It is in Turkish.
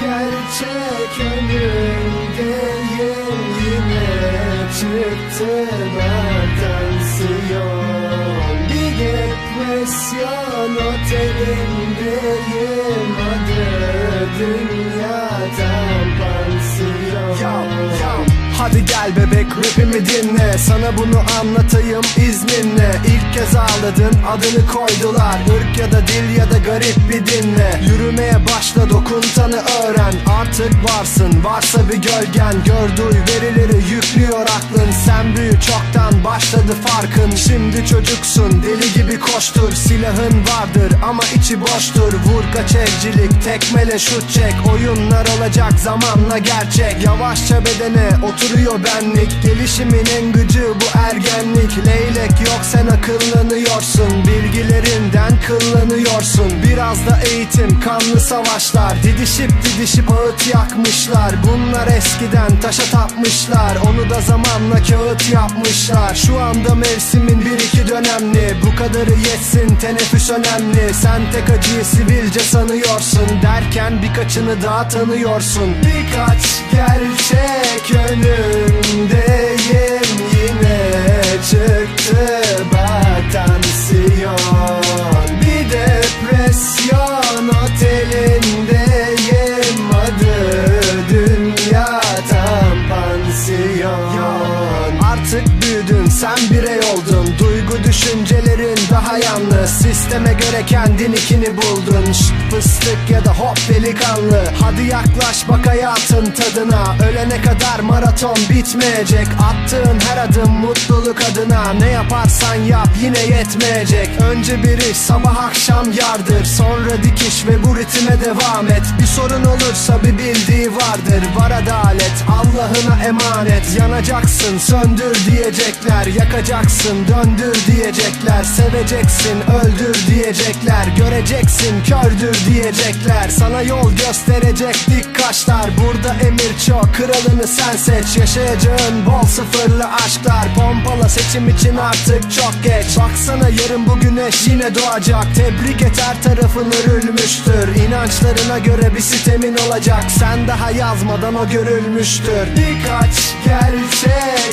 gerçek önümdeyim Yine çıktı tansiyon Bir depresyon otelindeyim Adı Hadi gel bebek rapimi dinle. Sana bunu anlatayım izninle. İlk kez ağladın adını koydular. Irk ya da dil ya da garip bir dinle. Yürümeye başla dokuntanı öğren. Artık varsın varsa bir gölgen. Gör duy verileri yüklüyor aklın. Sen büyü çoktan başladı farkın. Şimdi çocuksun deli gibi koştur. Silahın vardır ama içi boştur. Vur kaç evcilik tekmele şut çek. Oyunlar olacak zamanla gerçek. Yavaşça bedene oturuyor benlik. Gelişimin en gıcı bu ergenlik. Leylek yok sen akıllanıyorsun. Bilgilerinden kıllanıyorsun. Biraz da eğitim kanlı savaşlar. Didişip didişip ağıt yakmışlar. Bunlar eskiden taşa tapmışlar. Onu da zamanla kağıt yapmışlar. Şu anda mevsimin bir iki dönemli. Bu kadarı yetsin teneffüs önemli. Sen tek acıyı sivilce sanıyorsun. Derken birkaçını daha tanıyorsun. Birkaç gerçek önümdeyim sen birey oldun Duygu düşüncelerin daha yalnız Sisteme göre kendininkini buldun. Şşt fıstık ya da hop delikanlı. Hadi yaklaş bak hayatın tadına. Ölene kadar maraton bitmeyecek. Attığın her adım mutluluk adına. Ne yaparsan yap yine yetmeyecek. Önce bir iş sabah akşam yardır. Sonra dikiş ve bu ritme devam et. Bir sorun olursa bir bildiği vardır. Var adalet. Allah'ına emanet. Yanacaksın söndür diyecekler Yakacaksın döndür diyecekler. Seveceksin öldür diyecekler. Göreceksin kördür diyecekler. Sana yol gösterecek dik kaşlar. Burada emir çok kralını sen seç. Yaşayacağın bol sıfırlı aşklar. Pompala seçim için artık çok geç. Baksana yarın bu güneş yine doğacak. Tebrik et her tarafın örülmüştür. İnançlarına göre bir sistemin olacak. Sen daha yazmadan o görülmüştür. Birkaç gerçek